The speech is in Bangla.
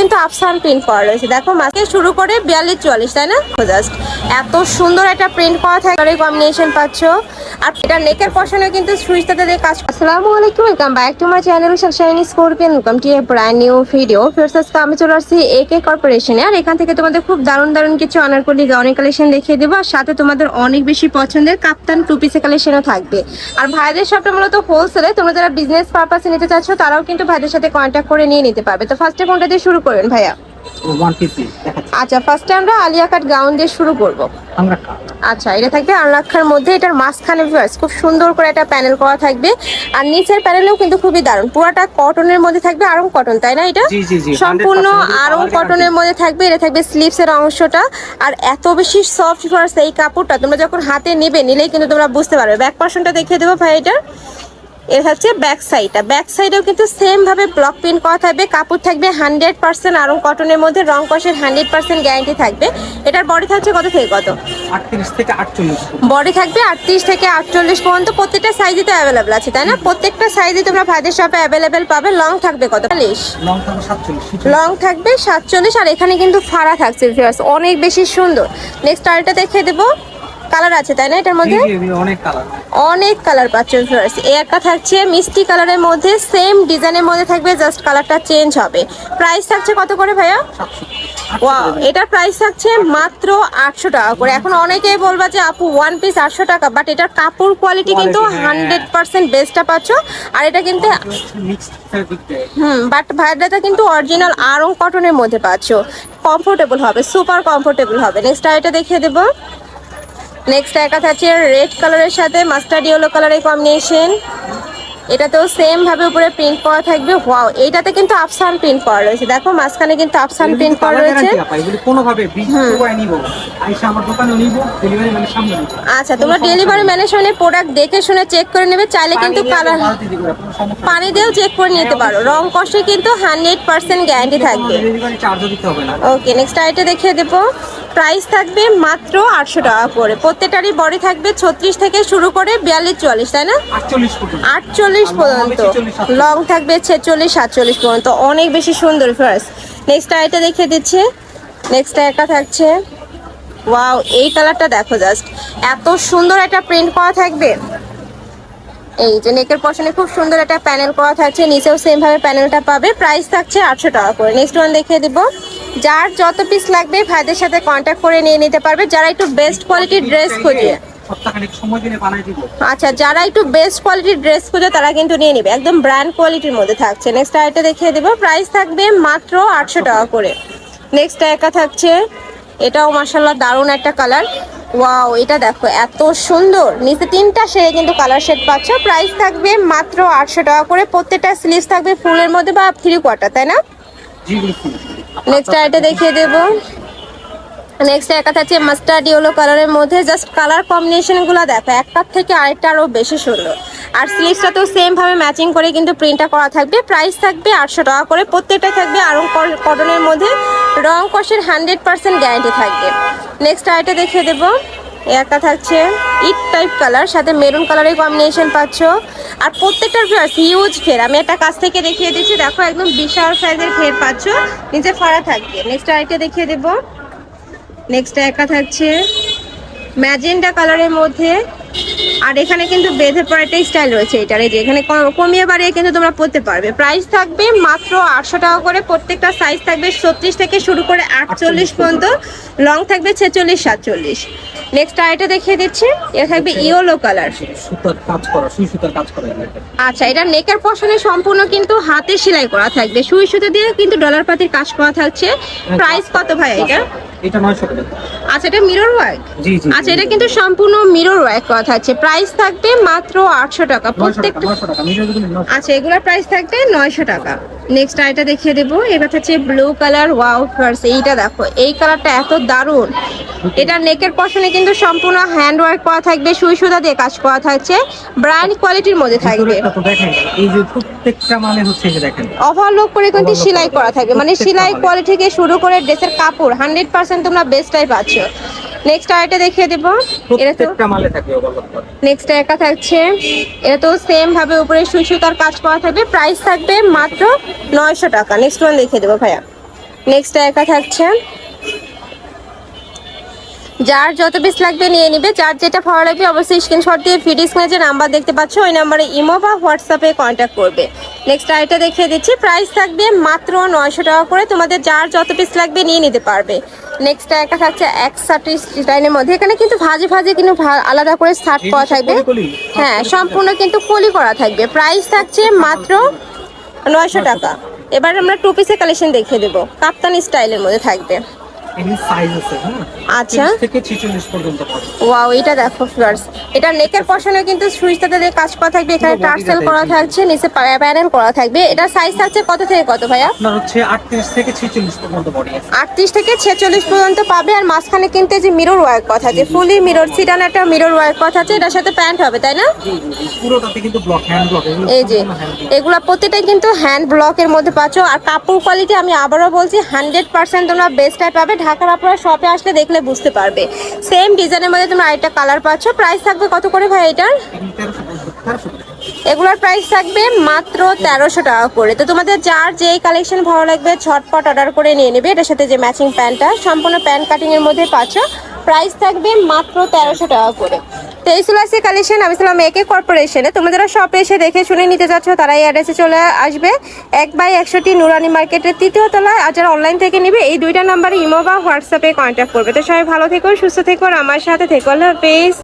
কিন্তু আফসান প্রিন্ট করা রয়েছে। দেখো মাসকে শুরু করে বিয়াল্লিশ, চুয়াল্লিশ, তাই না? জাস্ট এত সুন্দর একটা প্রিন্ট করা থাকে কম্বিনেশন পাচ্ছ। আর এটা নেকের পশনে কিন্তু সুইচটাতে কাজ আসসালামু আলাইকুম welcome back to my channel Sunshiny Scorpion welcome to a brand new video আজকে আমি চলে আসছি একে কর্পোরেশনে আর এখান থেকে তোমাদের খুব দারুণ দারুণ কিছু অনারকলি গাউনি কালেকশন দেখিয়ে দেবো। আর সাথে তোমাদের অনেক বেশি পছন্দের কাপ্তান টু পিসের কালেকশনও থাকবে। আর ভাইদের শপটা মূলত হোলসেলে তোমরা যারা বিজনেস পারপাসে নিতে চাচ্ছ, তারাও কিন্তু ভাইদের সাথে কন্ট্যাক্ট করে নিয়ে নিতে পারবে। তো ফার্স্টে কোনটা দিয়ে শুরু করবেন ভাইয়া? আচ্ছা ফার্স্টে আমরা আলিয়া কাট গাউন দিয়ে শুরু করব। আচ্ছা এটা থাকবে আনরাক্ষার মধ্যে এটার মাঝখানে ভিউয়ার্স খুব সুন্দর করে একটা প্যানেল করা থাকবে। আর নিচের প্যানেলেও কিন্তু খুবই দারুণ। পুরোটা কটনের মধ্যে থাকবে আরং কটন তাই না এটা? সম্পূর্ণ 100% আরং কটনের মধ্যে থাকবে এটা থাকবে স্লিভস এর অংশটা। আর এত বেশি সফট ভিউয়ার্স এই কাপড়টা তোমরা যখন হাতে নেবে নিলেই কিন্তু তোমরা বুঝতে পারবে। ব্যাক পার্সনটা দেখিয়ে দেবো ভাই এটার। এটা হচ্ছে ব্যাক সাইডটা ব্যাক সাইডেও কিন্তু সেম ভাবে ব্লক প্রিন্ট করা থাকবে। কাপড় থাকবে হান্ড্রেড পার্সেন্ট আরং কটনের মধ্যে রং কষের হান্ড্রেড পার্সেন্ট গ্যারান্টি থাকবে। এটার বডি থাকছে কত থেকে কত? আটত্রিশ থেকে আটচল্লিশ। বডি থাকবে আটত্রিশ থেকে আটচল্লিশ পর্যন্ত। প্রত্যেকটা সাইজে তো অ্যাভেলেবেল আছে তাই না? প্রত্যেকটা সাইজে তোমরা ভাইদের শপে অ্যাভেলেবেল পাবে। লং থাকবে কত? চল্লিশ। লং থাকবে সাতচল্লিশ আর এখানে কিন্তু ফাড়া থাকছে অনেক বেশি সুন্দর। নেক্সট আরেকটা দেখে দেবো। কালার আছে তাই না এটার মধ্যে? অনেক কালার। অনেক কালার পাচ্ছ ভিউয়ার্স এই একটা থাকছে মিষ্টি কালারের মধ্যে সেম ডিজাইনের মধ্যে থাকবে জাস্ট কালারটা চেঞ্জ হবে। প্রাইস থাকছে কত করে ভাইয়া? ওয়াও এটার প্রাইস থাকছে মাত্র আটশো টাকা করে। এখন অনেকেই বলবা যে আপু ওয়ান পিস আটশো টাকা বাট এটার কাপড় কোয়ালিটি কিন্তু। হান্ড্রেড পার্সেন্ট বেস্টটা পাচ্ছ। আর এটা কিন্তু হুম বাট ভাইয়াটা কিন্তু অরিজিনাল আরং কটনের মধ্যে পাচ্ছ। কমফোর্টেবল হবে সুপার কমফোর্টেবল হবে। নেক্সট আর এটা দেখিয়ে দেবো। নেক্সট একা থাকছে রেড কালারের সাথে মাস্টার্ড ইয়েলো কালারের কম্বিনেশন এটাতেও সেম ভাবে উপরে প্রিন্ট করা থাকবে। ওয়াও এইটাতে কিন্তু আফসান প্রিন্ট করা রয়েছে। দেখো মাঝখানে কিন্তু আফসান প্রিন্ট করা রয়েছে। ডেলিভারি মানে সামনে আচ্ছা তোমরা ডেলিভারি ম্যানেজমেন্টের প্রোডাক্ট দেখে শুনে চেক করে নেবে চাইলে কিন্তু কালার পানি দিয়েও চেক করে নিতে পারো। রং কষে কিন্তু হান্ড্রেড পার্সেন্ট গ্যারান্টি থাকবে। ডেলিভারি চার্জও দিতে হবে না। ওকে নেক্সট আইটে দেখিয়ে দেবো। প্রাইস থাকবে মাত্র আটশো টাকা করে। প্রত্যেকটারই বডি থাকবে ছত্রিশ থেকে শুরু করে বিয়াল্লিশ চুয়াল্লিশ তাই না? আটচল্লিশ পর্যন্ত। পর্যন্ত লং থাকবে ছেচল্লিশ সাতচল্লিশ পর্যন্ত। অনেক বেশি সুন্দর ফার্স্ট নেক্সট আইটা দেখে দিচ্ছে। নেক্সট একটা থাকছে। ওয়াও এই কালারটা দেখো জাস্ট এত সুন্দর একটা প্রিন্ট করা থাকবে। এই যে নেকের পশনে খুব সুন্দর একটা প্যানেল করা থাকছে। নিচেও সেম ভাবে প্যানেলটা পাবে। প্রাইস থাকছে আটশো টাকা করে। নেক্সট ওয়ান দেখিয়ে দিব। যার যত পিস লাগবে ভাইদের সাথে কন্ট্যাক্ট করে নিয়ে নিতে পারবে। যারা একটু বেস্ট কোয়ালিটির ড্রেস খোঁজে। আচ্ছা যারা একটু বেস্ট কোয়ালিটির ড্রেস খোঁজে তারা কিন্তু নিয়ে নেবে। একদম ব্র্যান্ড কোয়ালিটির মধ্যে থাকছে। নেক্সট আইটা দেখিয়ে দেবো। প্রাইস থাকবে মাত্র আটশো টাকা করে। নেক্সট একা থাকছে। এটাও মার্শাল্লাহ দারুণ একটা কালার ওয়াও এটা দেখো এত সুন্দর। নিচে তিনটা শেডে কিন্তু কালার শেড পাচ্ছ। প্রাইস থাকবে মাত্র আটশো টাকা করে। প্রত্যেকটা স্লিভস থাকবে ফুলের মধ্যে বা থ্রি কোয়ার্টার তাই না? নেক্সট আইটা দেখিয়ে দেবো। নেক্সট একা থাকছে মাস্টার্ড ইয়েলো কালারের মধ্যে জাস্ট কালার কম্বিনেশনগুলো দেখো একটার থেকে আরেকটা আরও বেশি সুন্দর। আর স্লিভসটাতেও সেম ভাবে ম্যাচিং করে কিন্তু প্রিন্টটা করা থাকবে প্রাইস থাকবে আটশো টাকা করে, প্রত্যেকটা থাকবে আরং কটনের মধ্যে, রং কষের হান্ড্রেড পার্সেন্ট গ্যারান্টি থাকবে। নেক্সট আইটা দেখিয়ে দেবো একটা থাকছে ইট টাইপ কালার সাথে মেরুন কালারের কম্বিনেশন পাচ্ছ। আর প্রত্যেকটার ভিউয়ার্স হিউজ ফের আমি একটা কাছ থেকে দেখিয়ে দিচ্ছি, দেখো একদম বিশাল সাইজের ফের পাচ্ছ, নিচে ফাড়া থাকবে। নেক্সট আইটা দেখিয়ে দেবো। নেক্সট একা থাকছে ম্যাজেন্টা কালারের মধ্যে। আর এখানে কিন্তু বেঁধে পড়া একটা স্টাইল রয়েছে এটার। এই যে এখানে কমিয়ে বাড়িয়ে কিন্তু তোমরা পড়তে পারবে। প্রাইস থাকবে মাত্র আটশো টাকা করে। প্রত্যেকটা সাইজ থাকবে ছত্রিশ থেকে শুরু করে আটচল্লিশ পর্যন্ত। লং থাকবে ছেচল্লিশ সাতচল্লিশ। নেক্সট আইটা দেখিয়ে দিচ্ছি। এটা থাকবে ইয়েলো কালার সুতার কাজ করা সুই সুতার কাজ করা। আচ্ছা এটা নেকের পশনে সম্পূর্ণ কিন্তু হাতে সেলাই করা থাকবে। সুই সুতো দিয়ে কিন্তু ডলার পাতির কাজ করা থাকছে। প্রাইস কত ভাই এটা? এটা নয়শো টাকা। আচ্ছা এটা মিরর ওয়ার্ক জি জি আচ্ছা এটা কিন্তু সম্পূর্ণ মিরর ওয়ার্ক করা থাকছে প্রাইস থাকবে মাত্র আটশো টাকা। প্রত্যেকটা নয়শো টাকা মিটার যদি আচ্ছা এগুলোর প্রাইস থাকবে নয়শো টাকা। নেক্সট আইটা দেখিয়ে দেবো। এবার হচ্ছে ব্লু কালার ওয়াও ফার্স এইটা দেখো। এই কালারটা এত দারুণ। এটা নেকের পশনে কিন্তু সম্পূর্ণ হ্যান্ড ওয়ার্ক করা থাকবে সুই সুতা দিয়ে কাজ করা থাকছে। ব্র্যান্ড কোয়ালিটির মধ্যে থাকবে। এই যে প্রত্যেকটা মানে হচ্ছে যে দেখেন। ওভারলোক করে কিন্তু সেলাই করা থাকবে মানে সেলাই। কোয়ালিটি থেকে শুরু করে ড্রেসের কাপড় হান্ড্রেড পার্সেন্ট তোমরা বেস্টটাই পাচ্ছ। নেক্সট আইটা দেখিয়ে দেবো। এটা প্রত্যেকটা মালে থাকে ওভারলোক করা। নেক্সট একা থাকছে। এটা তো সেম ভাবে উপরে সুই সুতার কাজ করা থাকবে। প্রাইস থাকবে মাত্র নয়শো টাকা। নেক্সট ওয়ান দেখিয়ে দেবো ভাইয়া। নেক্সট একা থাকছে। যার যত পিস লাগবে নিয়ে নিবে। যার যেটা ভালো লাগবে অবশ্যই স্ক্রিনশট দিয়ে ভিডিও স্ক্রিনে যে নাম্বার দেখতে পাচ্ছ ওই নাম্বারে ইমো বা হোয়াটসঅ্যাপে কন্ট্যাক্ট করবে। নেক্সট আইটা দেখিয়ে দিচ্ছি। প্রাইস থাকবে মাত্র নয়শো টাকা করে। তোমাদের যার যত পিস লাগবে নিয়ে নিতে পারবে। নেক্সট একটা থাকছে একসাথে ডিজাইনের মধ্যে। এখানে কিন্তু ভাজে ভাজে কিন্তু আলাদা করে স্টার্ট করা থাকবে হ্যাঁ সম্পূর্ণ কিন্তু কলি করা থাকবে। প্রাইস থাকছে মাত্র নয়শো টাকা। এবার আমরা টু পিসের কালেকশন দেখিয়ে দেবো। কাপ্তান স্টাইলের মধ্যে থাকবে। এখানে সাইজ আছে হ্যাঁ? আচ্ছা। 30 থেকে 46 পর্যন্ত ওয়াও এটা দেখো ফ্লার্স এটা নেকের পশনে কিন্তু সুইচটাতে দিয়ে কাজ করা থাকবে এখানে টার্সেল করা। থাকছে নিচে প্যানেল করা থাকবে। এটা সাইজ থাকছে কত থেকে কত ভাইয়া? আপনার হচ্ছে 38 থেকে 46 পর্যন্ত বডি আছে। আটত্রিশ থেকে ছেচল্লিশ পর্যন্ত পাবে আর মাঝখানে কিন্তু যে মিরর ওয়ার্ক কথা আছে ফুলি মিরর সিটান একটা মিরর ওয়ার্ক কথা আছে এটার সাথে প্যান্ট হবে তাই না। পুরোটাতে কিন্তু ব্লক হ্যান্ড ব্লক এই যে এগুলা প্রত্যেকটাই কিন্তু হ্যান্ড ব্লকের মধ্যে পাচ্ছ আর কাপড় কোয়ালিটি আমি আবারও বলছি হান্ড্রেড পার্সেন্ট তোমরা বেস্টটাই পাবে ঢাকার আপনারা শপে আসলে দেখলে বুঝতে পারবে। সেম ডিজাইনের মধ্যে তোমরা আরেকটা কালার পাচ্ছ। প্রাইস থাকবে কত করে ভাই এটার? এগুলোর প্রাইস থাকবে মাত্র তেরোশো টাকা করে। তো তোমাদের যার যেই কালেকশন ভালো লাগবে, ছটপট অর্ডার করে নিয়ে নেবে। এটার সাথে যে ম্যাচিং প্যান্টটা, সম্পূর্ণ প্যান্ট কাটিংয়ের মধ্যে পাচ্ছ। প্রাইস থাকবে মাত্র তেরোশো টাকা করে। তো এই কালেকশন আমি ছিলাম একে কর্পোরেশনে তোমরা যারা শপে এসে দেখে শুনে নিতে চাচ্ছ, তারা এই অ্যাড্রেসে চলে আসবে। এক বাই একশোটি নুরানি মার্কেটের তৃতীয় তলায়। আর যারা অনলাইন থেকে নিবে, এই দুইটা নাম্বারে ইমো বা হোয়াটসঅ্যাপে কন্ট্যাক্ট করবে। তো সবাই ভালো থেকো, সুস্থ থেকো, আর আমার সাথে থেকো। আল্লাহ হাফেজ।